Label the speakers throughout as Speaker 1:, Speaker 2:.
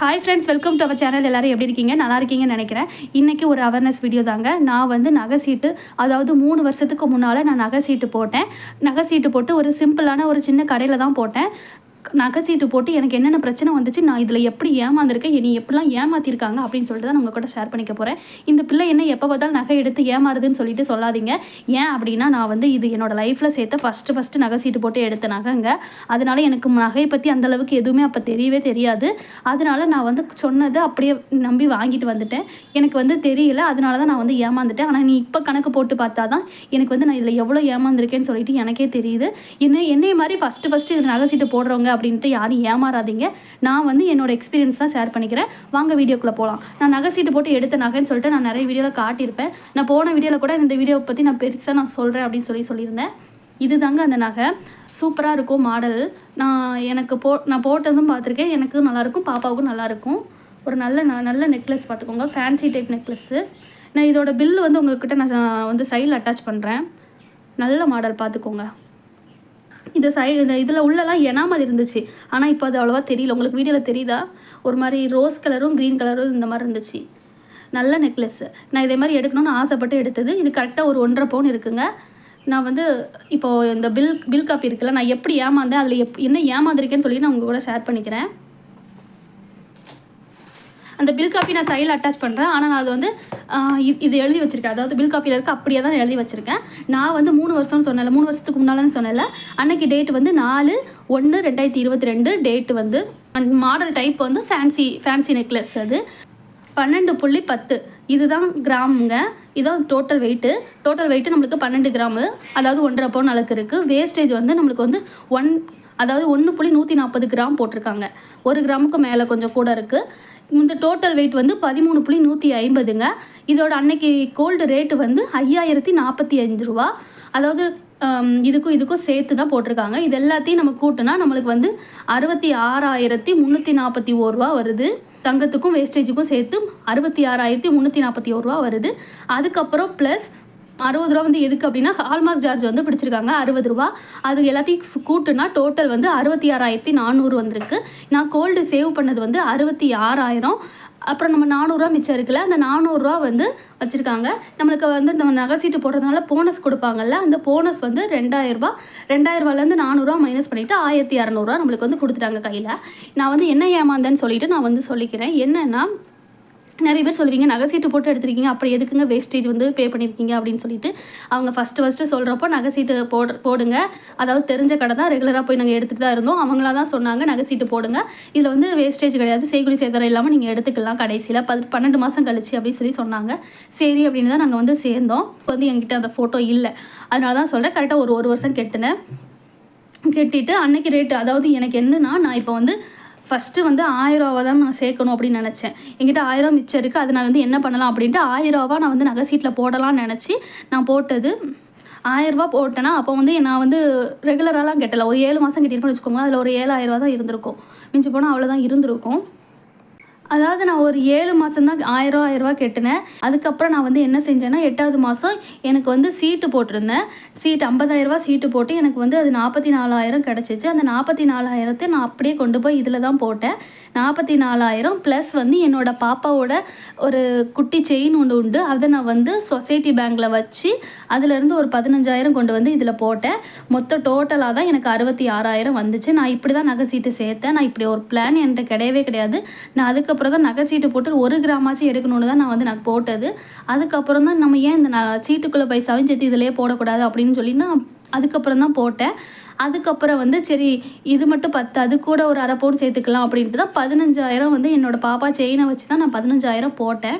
Speaker 1: Hi friends welcome to our channel எல்லாரும் எப்படி இருக்கீங்க? நல்லா இருக்கீங்கன்னு நினைக்கிறேன். இன்றைக்கி ஒரு அவேர்னஸ் வீடியோ தாங்க. நான் வந்து நகை சீட்டு அதாவது மூணு வருஷத்துக்கு முன்னால் நான் நகை சீட்டு போட்டேன். நகை சீட்டு போட்டு ஒரு சிம்பிளான ஒரு சின்ன கடையில் தான் போட்டேன். நகை சீட்டு போட்டு எனக்கு என்னென்ன பிரச்சனை வந்துச்சு நான் இதில் எப்படி ஏமாந்துருக்கேன் என்னை எப்படிலாம் ஏமாற்றிருக்காங்க அப்படின்னு சொல்லிட்டு தான் நான் உங்கள் கூட ஷேர் பண்ணிக்க போகிறேன் இந்த பிள்ளை என்ன எப்போ பார்த்தாலும் நகை எடுத்து ஏமாறுதுன்னு சொல்லிட்டு சொல்லாதீங்க. ஏன் அப்படின்னா நான் வந்து இது என்னோடய லைஃப்பில் சேர்த்த ஃபஸ்ட்டு ஃபஸ்ட்டு நகை சீட்டு போட்டு எடுத்த நகைங்க. அதனால் எனக்கு நகையை பற்றி அந்தளவுக்கு எதுவுமே அப்போ தெரியவே தெரியாது. அதனால நான் வந்து சொன்னதை அப்படியே நம்பி வாங்கிட்டு வந்துட்டேன். எனக்கு வந்து தெரியல அதனால தான் நான் வந்து ஏமாந்துட்டேன். ஆனால் நீ இப்போ கணக்கு போட்டு பார்த்தா தான் எனக்கு வந்து நான் இதில் எவ்வளோ ஏமாந்துருக்கேன்னு சொல்லிட்டு எனக்கே தெரியுது. என்ன என்னைய மாதிரி ஃபஸ்ட்டு ஃபஸ்ட்டு இதில் நகை சீட்டு போடுறவங்க அப்படின்ட்டு யாரும் ஏமாறாதீங்க. நான் வந்து என்னோட எக்ஸ்பீரியன்ஸ் தான் ஷேர் பண்ணிக்கிறேன். வாங்க வீடியோக்குள்ளே போகலாம் நான் நகை சீட்டு போட்டு எடுத்த நகைன்னு சொல்லிட்டு நான் நிறைய வீடியோவில் காட்டியிருப்பேன். நான் போன வீடியோவில் கூட இந்த வீடியோவை பற்றி நான் பெருசாக நான் சொல்கிறேன் அப்படின்னு சொல்லி சொல்லியிருந்தேன். இது தாங்க அந்த நகை. சூப்பராக இருக்கும் மாடல் நான் எனக்கு போ நான் போட்டதும் பார்த்துருக்கேன். எனக்கு நல்லாயிருக்கும் பாப்பாவுக்கும் நல்லாயிருக்கும். ஒரு நல்ல நல்ல நெக்லஸ் பார்த்துக்கோங்க. ஃபேன்சி டைப் நெக்லஸ்ஸு நான் இதோட பில் வந்து உங்கள்கிட்ட நான் ச- வந்து சைடில் அட்டாச் பண்ணுறேன் நல்ல மாடல் பார்த்துக்கோங்க. இந்த சை இந்த இதில் உள்ளலாம் எனாமல் இருந்துச்சு. ஆனால் இப்போ அது அவ்வளோவா தெரியல. உங்களுக்கு வீடியோவில் தெரியுதா? ஒரு மாதிரி ரோஸ் கலரும் க்ரீன் கலரும் இந்த மாதிரி இருந்துச்சு. நல்ல நெக்லஸ்ஸு நான் இதே மாதிரி எடுக்கணும்னு ஆசைப்பட்டு எடுத்தது. இது கரெக்டாக ஒரு ஒன்றரை பவுன் இருக்குங்க. நான் வந்து இப்போது இந்த பில் பில் காப்பி இருக்குல்ல நான் எப்படி ஏமாந்தேன்? அதில் எப் என்ன ஏமாந்துருக்கேன்னு சொல்லி நான் உங்கள் கூட ஷேர் பண்ணிக்கிறேன். அந்த பில் காப்பி நான் சைடில் அட்டாச் பண்ணுறேன் ஆனால் நான் அது வந்து இது- எழுதி வச்சிருக்கேன். அதாவது பில் காப்பியில் இருக்க அப்படியே தான் எழுதி வச்சிருக்கேன். நான் வந்து மூணு வருஷம்னு சொன்னேன்ல மூணு வருஷத்துக்கு முன்னாலன்னு சொன்னேன்ல அன்னைக்கு டேட் வந்து நாலு ஒன்று ரெண்டாயிரத்தி இருபத்தி ரெண்டு டேட்டு வந்து மாடல் டைப் வந்து ஃபேன்சி ஃபேன்சி நெக்லஸ் அது. பன்னெண்டு புள்ளி பத்து. இதுதான் கிராமுங்க. இதுதான் டோட்டல் வெயிட்டு டோட்டல் வெயிட்டு நம்மளுக்கு பன்னெண்டு கிராமு. அதாவது ஒன்றரை பவுன் அளவுக்கு இருக்குது வேஸ்டேஜ் வந்து நம்மளுக்கு வந்து ஒன் அதாவது ஒன்று புள்ளி நூற்றி நாற்பது கிராம் போட்டிருக்காங்க. ஒரு கிராமுக்கு மேலே கொஞ்சம் கூட இருக்குது இந்த டோட்டல் வெயிட் வந்து பதிமூணு புள்ளி நூற்றி ஐம்பதுங்க. இதோட அன்னைக்கு கோல்டு ரேட்டு வந்து ஐயாயிரத்தி நாற்பத்தி அஞ்சு ரூபா. அதாவது இதுக்கும் இதுக்கும் சேர்த்து தான் போட்டிருக்காங்க. இது எல்லாத்தையும் நம்ம கூட்டினா நம்மளுக்கு வந்து அறுபத்தி ஆறாயிரத்தி முந்நூற்றி நாற்பத்தி ஓர் ரூபா வருது. தங்கத்துக்கும் வேஸ்டேஜுக்கும் சேர்த்து அறுபத்தி ஆறாயிரத்தி முந்நூற்றி நாற்பத்தி ஓர் ரூபா வருது. அதுக்கப்புறம் ப்ளஸ் அறுபது ரூபா வந்து எதுக்கு அப்படின்னா ஹால்மார்க் சார்ஜ் வந்து பிடிச்சிருக்காங்க அறுபது ரூபா. அது எல்லாத்தையும் கூட்டுனா டோட்டல் வந்து அறுபத்தி ஆறாயிரத்தி நானூறு வந்திருக்கு. நான் கோல்டு சேவ் பண்ணது வந்து அறுபத்தி ஆறாயிரம். அப்புறம் நம்ம நானூறுரூவா மிச்சம் இருக்குல்ல அந்த நானூறுரூவா வந்து வச்சுருக்காங்க. நம்மளுக்கு வந்து நம்ம நகை சீட்டு போடுறதுனால போனஸ் கொடுப்பாங்கல்ல அந்த போனஸ் வந்து ரெண்டாயிரரூபா ரெண்டாயிரரூபாலேருந்து நானூறுரூவா மைனஸ் பண்ணிவிட்டு ஆயிரத்தி இரநூறுவா நம்மளுக்கு வந்து கொடுத்துட்டாங்க கையில். நான் வந்து என்ன ஏமாந்தேன்னு சொல்லிட்டு நான் வந்து சொல்லிக்கிறேன். என்னென்னா நிறைய பேர் சொல்லுவீங்க நகை சீட்டு போட்டு எடுத்திருக்கீங்க அப்புறம் எதுக்குங்க வேஸ்டேஜ் வந்து பே பண்ணியிருக்கீங்க அப்படின்னு சொல்லிட்டு அவங்க ஃபஸ்ட்டு ஃபஸ்ட்டு சொல்கிறப்போ நகை சீட்டு போடு போடுங்க. அதாவது தெரிஞ்ச கடை தான் ரெகுலராக போய் நாங்கள் எடுத்துகிட்டு தான் இருந்தோம். அவங்களா தான் சொன்னாங்க நகை சீட்டு போடுங்க. இதில் வந்து வேஸ்டேஜ் கிடையாது. செய்குலி சேதாரம் இல்லாமல் நீங்கள் எடுத்துக்கலாம் கடைசியில். பது பன்னெண்டு மாதம் கழிச்சு அப்படின்னு சொல்லி சொன்னாங்க. சரி அப்படின்னு தான் நாங்கள் வந்து சேர்ந்தோம். இப்போ வந்து என்கிட்ட அந்த ஃபோட்டோ இல்லை. அதனால தான் சொல்கிறேன் கரெக்டாக ஒரு ஒரு வருஷம் கெட்டினேன். கெட்டிட்டு அன்னைக்கு ரேட்டு அதாவது எனக்கு என்னென்னா நான் இப்போ வந்து ஃபஸ்ட்டு வந்து ஆயிரம் ரூபா தான் நான் சேர்க்கணும் அப்படின்னு நினச்சேன். என்கிட்ட ஆயிரம் மிச்சம் இருக்குது அது நான் வந்து என்ன பண்ணலாம் அப்படின்ட்டு ஆயிரம் ரூபா நான் வந்து நகை சீட்டில் போடலாம்னு நினச்சி நான் போட்டது. ஆயிரரூபா போட்டேன்னா அப்போ வந்து நான் வந்து ரெகுலராலாம் கட்டலை. ஒரு ஏழு மாதம் கட்டியிருப்பேன்னு வச்சுக்கோங்க அதில் ஒரு ஏழாயிரம் ரூபா தான் இருந்திருக்கும். மிஞ்சி போனால் அவ்வளோதான் இருந்திருக்கும். அதாவது நான் ஒரு ஏழு மாதம் தான் ஆயிரம் ஆயிரரூவா கட்டினேன். அதுக்கப்புறம் நான் வந்து என்ன செஞ்சேன்னா எட்டாவது மாதம் எனக்கு வந்து சீட்டு போட்டிருந்தேன். சீட்டு ஐம்பதாயிரரூவா சீட்டு போட்டு எனக்கு வந்து அது நாற்பத்தி நாலாயிரம் கிடச்சிச்சு. அந்த நாற்பத்தி நாலாயிரத்தை நான் அப்படியே கொண்டு போய் இதில் தான் போட்டேன். நாற்பத்தி நாலாயிரம் ப்ளஸ் வந்து என்னோட பாப்பாவோட ஒரு குட்டி செயின் ஒன்று உண்டு. அதை நான் வந்து சொசைட்டி பேங்க்கில் வச்சு அதுலேருந்து ஒரு பதினஞ்சாயிரம் கொண்டு வந்து இதில் போட்டேன். மொத்தம் டோட்டலாக தான் எனக்கு அறுபத்தி ஆறாயிரம் வந்துச்சு. நான் இப்படி தான் நகை சீட்டு சேர்த்தேன். நான் இப்படி ஒரு பிளான் என்கிட்ட கிடையவே கிடையாது. நான் அதுக்கப்புறம் தான் நகை சீட்டு போட்டு ஒரு கிராமாச்சும் எடுக்கணும்னு தான் நான் வந்து நான் போட்டது. அதுக்கப்புறம் தான் நம்ம ஏன் இந்த ந- சீட்டுக்குள்ளே பைசாவையும் சேர்த்து இதிலே போடக்கூடாது அப்படின்னு சொல்லி நான் அதுக்கப்புறம் தான் போட்டேன். அதுக்கப்புறம் வந்து சரி இது மட்டும் பத்து அது கூட ஒரு அரை பவுன் சேர்த்துக்கலாம் அப்படின்ட்டு தான் பதினஞ்சாயிரம் வந்து என்னோட பாப்பா செயினை வச்சு தான் நான் பதினஞ்சாயிரம் போட்டேன்.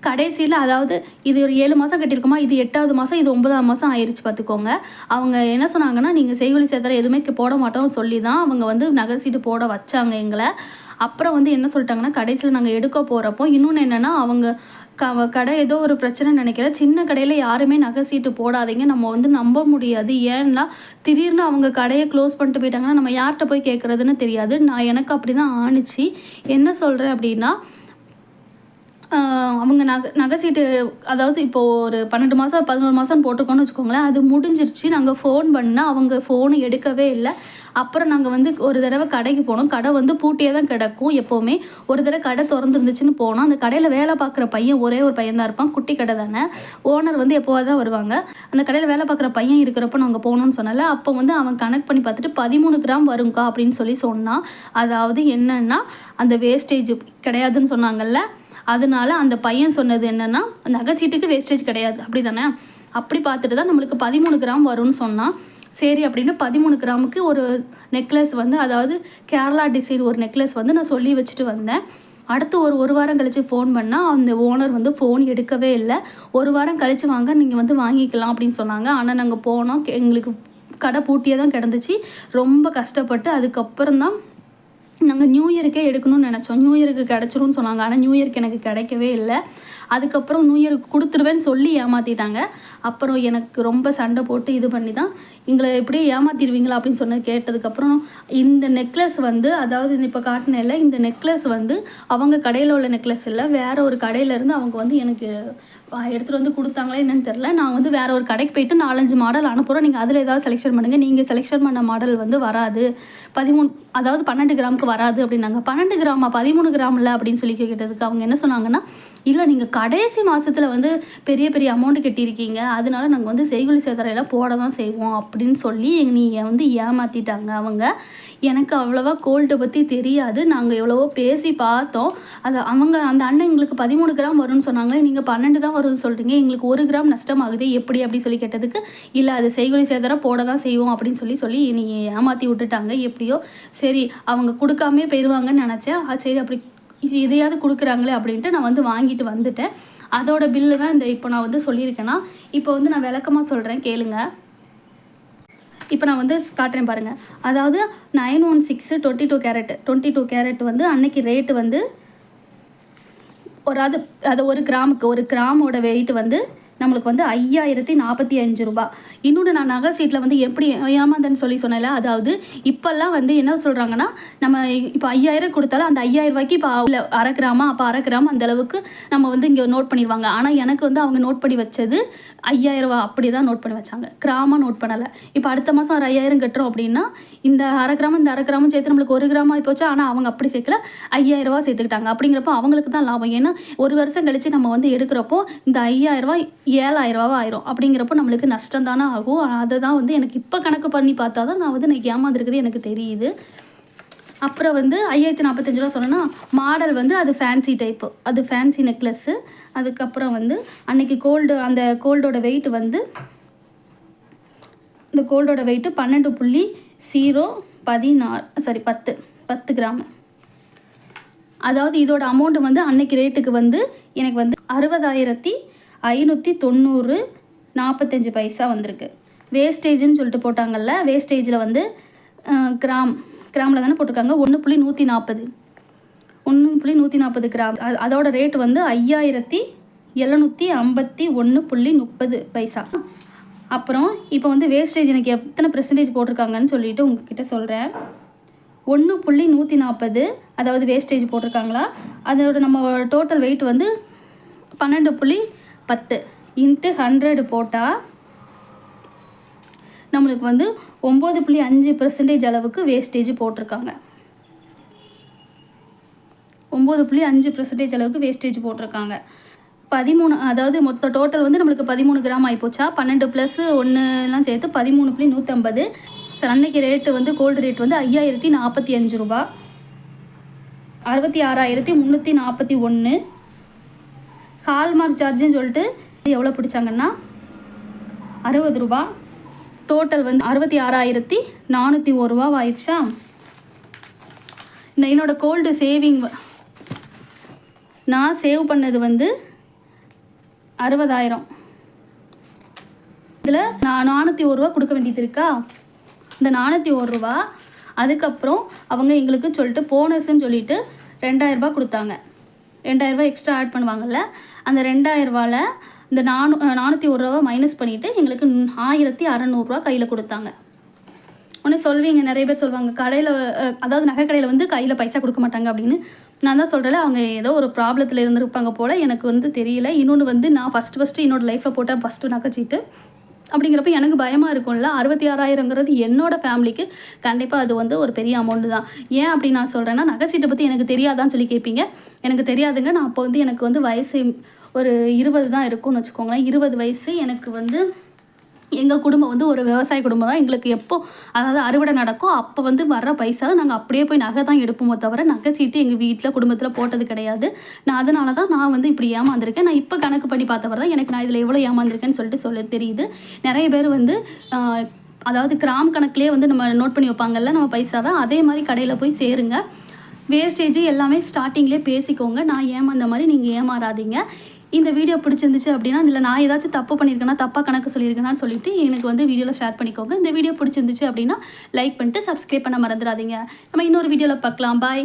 Speaker 1: கடைசியில் அதாவது இது ஒரு ஏழு மாதம் கட்டியிருக்குமா இது எட்டாவது மாதம் இது ஒன்பதாவது மாதம் ஆயிடுச்சு பார்த்துக்கோங்க. அவங்க என்ன சொன்னாங்கன்னா நீங்கள் செய்கொலி சேதாரம் எதுவுமே போட மாட்டோம்னு சொல்லி தான் அவங்க வந்து நகை சீட்டு போட வச்சாங்க எங்களை. அப்புறம் வந்து என்ன சொல்லிட்டாங்கன்னா கடைசியில் நாங்கள் எடுக்க போகிறப்போ இன்னொன்று என்னென்னா அவங்க க கடை ஏதோ ஒரு பிரச்சனை நினைக்கிறேன் சின்ன கடையில் யாருமே நகை சீட்டு போடாதீங்க. நம்ம வந்து நம்ப முடியாது. ஏன்னா திடீர்னு அவங்க கடையை க்ளோஸ் பண்ணிட்டு போயிட்டாங்கன்னா நம்ம யார்கிட்ட போய் கேட்குறதுன்னு தெரியாது. நான் எனக்கு அப்படி தான் ஆணுச்சு. என்ன சொல்கிறேன் அப்படின்னா அவங்க நகை நகை சீட்டு அதாவது இப்போது ஒரு பன்னெண்டு மாதம் பதினோரு மாதம் போட்டிருக்கோன்னு வச்சுக்கோங்களேன் அது முடிஞ்சிருச்சு. நாங்கள் ஃபோன் பண்ணால் அவங்க ஃபோனு எடுக்கவே இல்லை. அப்புறம் நாங்கள் வந்து ஒரு தடவை கடைக்கு போனோம். கடை வந்து பூட்டியே தான் கிடக்கும் எப்போவுமே. ஒரு தடவை கடை திறந்துருந்துச்சுன்னு போனோம். அந்த கடையில் வேலை பார்க்குற பையன் ஒரே ஒரு பையன் தான் இருப்பான். குட்டி கடை தானே. ஓனர் வந்து எப்போவாக தான் வருவாங்க. அந்த கடையில் வேலை பார்க்குற பையன் இருக்கிறப்ப நாங்கள் போகணும்னு சொன்னால அப்போ வந்து அவன் கனெக்ட் பண்ணி பார்த்துட்டு பதிமூணு கிராம் வருங்க்கா அப்படின்னு சொல்லி சொன்னான். அதாவது என்னன்னா அந்த வேஸ்டேஜ் கிடையாதுன்னு சொன்னாங்கல்ல. அதனால அந்த பையன் சொன்னது என்னன்னா நகைச்சீட்டுக்கு வேஸ்டேஜ் கிடையாது. அப்படி தானே அப்படி பார்த்துட்டு தான் நம்மளுக்கு பதிமூணு கிராம் வரும்னு சொன்னான். சரி அப்படின்னு பதிமூணு கிராமுக்கு ஒரு நெக்லஸ் வந்து அதாவது கேரளா டிசைன் ஒரு நெக்லஸ் வந்து நான் சொல்லி வச்சுட்டு வந்தேன். அடுத்து ஒரு ஒரு வாரம் கழித்து ஃபோன் பண்ணால் அந்த ஓனர் வந்து ஃபோன் எடுக்கவே இல்லை. ஒரு வாரம் கழித்து வாங்க நீங்கள் வந்து வாங்கிக்கலாம் அப்படின்னு சொன்னாங்க. ஆனால் நாங்கள் போனோம். எங்களுக்கு கடை பூட்டியே தான் கிடந்துச்சு. ரொம்ப கஷ்டப்பட்டு அதுக்கப்புறம் தான் நாங்கள் நியூ இயருக்கே எடுக்கணும்னு நினச்சோம். நியூ இயருக்கு கிடச்சிரும்னு சொன்னாங்க. ஆனால் நியூ இயருக்கு எனக்கு கிடைக்கவே இல்லை. அதுக்கப்புறம் நியூ இயருக்கு கொடுத்துருவேன்னு சொல்லி ஏமாற்றிட்டாங்க அப்புறம் எனக்கு ரொம்ப சண்டை போட்டு இது பண்ணி தான் எங்களை எப்படியே ஏமாத்திடுவீங்களா அப்படின்னு சொன்னது கேட்டதுக்கப்புறம் இந்த நெக்லஸ் வந்து அதாவது இப்போ காட்டினேன்ல இந்த நெக்லஸ் வந்து அவங்க கடையில் உள்ள நெக்லஸ் இல்லை வேற ஒரு கடையிலேருந்து அவங்க வந்து எனக்கு எடுத்துகிட்டு வந்து கொடுத்தாங்களே என்னன்னு தெரில நான் வந்து வேற ஒரு கடைக்கு போயிட்டு நாலஞ்சு மாடல் அனுப்புகிறோம் நீங்கள் அதில் ஏதாவது செலெக்ஷன் பண்ணுங்கள் நீங்கள் செலெக்ஷன் பண்ண மாடல் வந்து வராது. பதிமூணு அதாவது பன்னெண்டு கிராமுக்கு வராது அப்படின்னாங்க. பன்னெண்டு கிராமா பதிமூணு கிராம் இல்லை அப்படின்னு சொல்லி கேட்டதுக்கு அவங்க என்ன சொன்னாங்கன்னா இல்லை நீங்கள் கடைசி மாதத்தில் வந்து பெரிய பெரிய அமௌண்ட்டு கட்டியிருக்கீங்க. அதனால நாங்கள் வந்து செய்குலி சேதரையெல்லாம் போட தான் செய்வோம் அப்படின்னு சொல்லி நீ வந்து ஏமாற்றிட்டாங்க அவங்க. எனக்கு அவ்வளோவா கோல்டு பற்றி தெரியாது. நாங்கள் எவ்வளவோ பேசி பார்த்தோம். அது அவங்க அந்த அண்ணன் எங்களுக்கு பதிமூணு கிராம் வரும்னு சொன்னாங்களே நீங்கள் பன்னெண்டு தான் வரும்னு சொல்கிறீங்க எங்களுக்கு ஒரு கிராம் நஷ்டமாகுது எப்படி அப்படின்னு சொல்லி கேட்டதுக்கு இல்லை அது செய்குலி சேதாரம் போட தான் செய்வோம் அப்படின்னு சொல்லி சொல்லி நீ ஏமாற்றி விட்டுட்டாங்க. எப்படியோ சரி அவங்க கொடுக்காமே போயிடுவாங்கன்னு நினச்சேன். ஆ, சரி அப்படி இது இதையாவது கொடுக்குறாங்களே அப்படின்ட்டு நான் வந்து வாங்கிட்டு வந்துட்டேன். அதோட பில்லு தான் இந்த இப்போ நான் வந்து சொல்லியிருக்கேன்னா இப்போ வந்து நான் விளக்கமாக சொல்கிறேன் கேளுங்க. இப்போ நான் வந்து காட்டுறேன் பாருங்கள் அதாவது nine one six twenty two carat twenty two carat வந்து அன்னைக்கு ரேட்டு வந்து ஒரு அது அது ஒரு கிராமுக்கு ஒரு கிராமோட வெயிட் வந்து நம்மளுக்கு வந்து ஐயாயிரத்தி நாற்பத்தி அஞ்சு ரூபா. இன்னொன்று நான் நகை சீட்டில் வந்து எப்படி ஏமாந்தேன்னு சொல்லி சொன்னேன்ல அதாவது இப்போல்லாம் வந்து என்ன சொல்கிறாங்கன்னா நம்ம இப்போ ஐயாயிரம் கொடுத்தாலும் அந்த ஐயாயிரம் ரூபாய்க்கு இப்போ இல்லை அரை கிராமா அப்போ அரை கிராம் அந்த அளவுக்கு நம்ம வந்து இங்கே நோட் பண்ணிடுவாங்க. ஆனால் எனக்கு வந்து அவங்க நோட் பண்ணி வச்சது ஐயாயிரம் ரூபா அப்படி தான் நோட் பண்ணி வச்சாங்க. கிராமம் நோட் பண்ணலை. இப்போ அடுத்த மாதம் ஒரு ஐயாயிரம் கட்டுறோம் அப்படின்னா இந்த அரை கிராம் இந்த அரை கிராமும் சேர்த்து நம்மளுக்கு ஒரு கிராமா போச்சு. ஆனால் அவங்க அப்படி சேர்க்கல. ஐயாயிரம் ரூபா சேர்த்துக்கிட்டாங்க. அப்படிங்கிறப்போ அவங்களுக்கு தான் லாபம். ஏன்னா ஒரு வருஷம் கழிச்சு நம்ம வந்து எடுக்கிறப்போ இந்த ஐயாயிரம் ரூபாய் ஏழாயிரம் ரூபாவா ஆயிரும் அப்படிங்கிறப்போ நம்மளுக்கு நஷ்டம் தானே ஆகும். அதை தான் வந்து எனக்கு இப்போ கணக்கு பண்ணி பார்த்தா தான் நான் வந்து நான் ஏமாந்துருக்குது எனக்கு தெரியுது. அப்புறம் வந்து ஐயாயிரத்தி நாற்பத்தஞ்சு ரூபா சொன்னேன்னா மாடல் வந்து அது ஃபேன்சி டைப்பு அது ஃபேன்சி நெக்லஸ்ஸு அதுக்கப்புறம் வந்து அன்னைக்கு கோல்டு அந்த கோல்டோட வெயிட் வந்து இந்த கோல்டோட வெயிட்டு பன்னெண்டு புள்ளி ஜீரோ பதினாறு சாரி பத்து பத்து கிராம். அதாவது இதோட அமௌண்ட் வந்து அன்னைக்கு ரேட்டுக்கு வந்து எனக்கு வந்து அறுபதாயிரத்தி ஐநூற்றி தொண்ணூறு நாற்பத்தஞ்சு பைசா வந்திருக்கு. வேஸ்டேஜ்னு சொல்லிட்டு போட்டாங்கல்ல வேஸ்டேஜில் வந்து கிராம் கிராமில் தானே போட்டிருக்காங்க ஒன்று புள்ளி நூற்றி நாற்பது ஒன்று புள்ளி நூற்றி நாற்பது கிராம். அது- அதோட ரேட் வந்து ஐயாயிரத்தி எழுநூற்றி ஐம்பத்தி ஒன்று புள்ளி முப்பது பைசா. அப்புறம் இப்போ வந்து வேஸ்டேஜ் எனக்கு எத்தனை பெர்சன்டேஜ் போட்டிருக்காங்கன்னு சொல்லிட்டு உங்ககிட்ட சொல்கிறேன் ஒன்று புள்ளி நூற்றி நாற்பது அதாவது வேஸ்டேஜ் போட்டிருக்காங்களா? அதோட நம்ம டோட்டல் வெயிட் வந்து பன்னெண்டு புள்ளி பத்து. இன்ட்டு ஹண்ட்ரடு போட்டால் நம்மளுக்கு வந்து ஒம்பது புள்ளி அஞ்சு பெர்சன்டேஜ் அளவுக்கு வேஸ்டேஜ் போட்டிருக்காங்க. ஒம்பது புள்ளி அஞ்சு பெர்சன்டேஜ் அளவுக்கு வேஸ்டேஜ் போட்டிருக்காங்க. பதிமூணு அதாவது மொத்த டோட்டல் வந்து நம்மளுக்கு பதிமூணு கிராம் ஆகிப்போச்சா பன்னெண்டு ப்ளஸ் ஒன்றுலாம் சேர்த்து பதிமூணு புள்ளி நூற்றம்பது சார் அன்னைக்கு ரேட்டு வந்து கோல்டு ரேட் வந்து ஐயாயிரத்தி நாற்பத்தி அஞ்சு ரூபா. அறுபத்தி ஆறாயிரத்தி முந்நூற்றி நாற்பத்தி ஒன்று ஹால்மார்க் சார்ஜுன்னு சொல்லிட்டு எவ்வளோ பிடிச்சாங்கன்னா அறுபது ரூபா. டோட்டல் வந்து அறுபத்தி ஆறாயிரத்தி நானூற்றி ஒரு ரூபா ஆயிடுச்சா? இந்த என்னோட கோல்டு சேவிங் நான் சேவ் பண்ணது வந்து அறுபதாயிரம். இதில் நான் நானூற்றி ஒரு ரூபா கொடுக்க வேண்டியது இருக்கா? இந்த நானூற்றி ஒரு ரூபா அதுக்கப்புறம் அவங்க எங்களுக்கு சொல்லிட்டு போனஸ்ன்னு சொல்லிட்டு ரெண்டாயிரரூபா கொடுத்தாங்க. ரெண்டாயிரரூபா எக்ஸ்ட்ரா ஆட் பண்ணுவாங்கல்ல அந்த ரெண்டாயிரரூவாவில் இந்த நானூ நானூற்றி ஒரு ரூபா மைனஸ் பண்ணிவிட்டு எங்களுக்கு ஆயிரத்தி அறநூறுரூவா கையில் கொடுத்தாங்க. உடனே சொல்வீங்க நிறைய பேர் சொல்லுவாங்க கடையில் அதாவது நகை கடையில் வந்து கையில் பைசா கொடுக்க மாட்டாங்க அப்படின்னு. நான் தான் சொல்கிறேன் அவங்க ஏதோ ஒரு ப்ராப்ளத்தில் இருந்திருப்பாங்க போல் எனக்கு வந்து தெரியல. இன்னொன்று வந்து நான் ஃபஸ்ட்டு ஃபஸ்ட்டு என்னோடய லைஃப்பில் போட்ட ஃபஸ்ட்டு நகைச்சீட்டு. அப்படிங்கிறப்ப எனக்கு பயமாக இருக்கும்ல. அறுபத்தி ஆறாயிரங்கிறது என்னோட ஃபேமிலிக்கு கண்டிப்பாக அது வந்து ஒரு பெரிய அமௌண்ட்டு தான். ஏன் அப்படி நான் சொல்கிறேன்னா நகைச்சீட்டை பற்றி எனக்கு தெரியாதான்னு சொல்லி கேட்பீங்க எனக்கு தெரியாதுங்க. நான் அப்போ வந்து எனக்கு வந்து வயசு ஒரு இருபது தான் இருக்கும்னு வச்சுக்கோங்களேன். இருபது வயசு எனக்கு வந்து எங்கள் குடும்பம் வந்து ஒரு விவசாய குடும்பம் தான். எங்களுக்கு எப்போ அதாவது அறுவடை நடக்கும் அப்போ வந்து வர்ற பைசாவை நாங்கள் அப்படியே போய் நகை தான் எடுப்போமோ தவிர நகைச்சீட்டு எங்கள் வீட்டில் குடும்பத்தில் போட்டது கிடையாது. நான் அதனால தான் நான் வந்து இப்படி ஏமாந்துருக்கேன். நான் இப்போ கணக்கு பண்ணி பார்த்தவரை தான் எனக்கு நான் இதில் எவ்வளோ ஏமாந்துருக்கேன்னு சொல்லிட்டு சொல்ல தெரியுது. நிறைய பேர் வந்து அதாவது கிராம் கணக்குலேயே வந்து நம்ம நோட் பண்ணி வைப்பாங்கல்ல நம்ம பைசாவை அதே மாதிரி கடையில் போய் சேருங்க. வேஸ்டேஜ் எல்லாமே ஸ்டார்டிங்லேயே பேசிக்கோங்க. நான் ஏமாந்த மாதிரி நீங்கள் ஏமாறாதீங்க. இந்த வீடியோ பிடிச்சிருந்துச்சு அப்படின்னா இல்லை நான் ஏதாச்சும் தப்பு பண்ணியிருக்கேன்னா தப்பாக கணக்கு சொல்லியிருக்கேனான்னு சொல்லிட்டு எனக்கு வந்து வீடியோவில் ஷேர் பண்ணிக்கோங்க. இந்த வீடியோ பிடிச்சிருந்துச்சு அப்படின்னா லைக் பண்ணிட்டு சப்ஸ்கிரைப் பண்ண மறந்துடாதீங்க. நம்ம இன்னொரு வீடியோவில் பார்க்கலாம். பாய்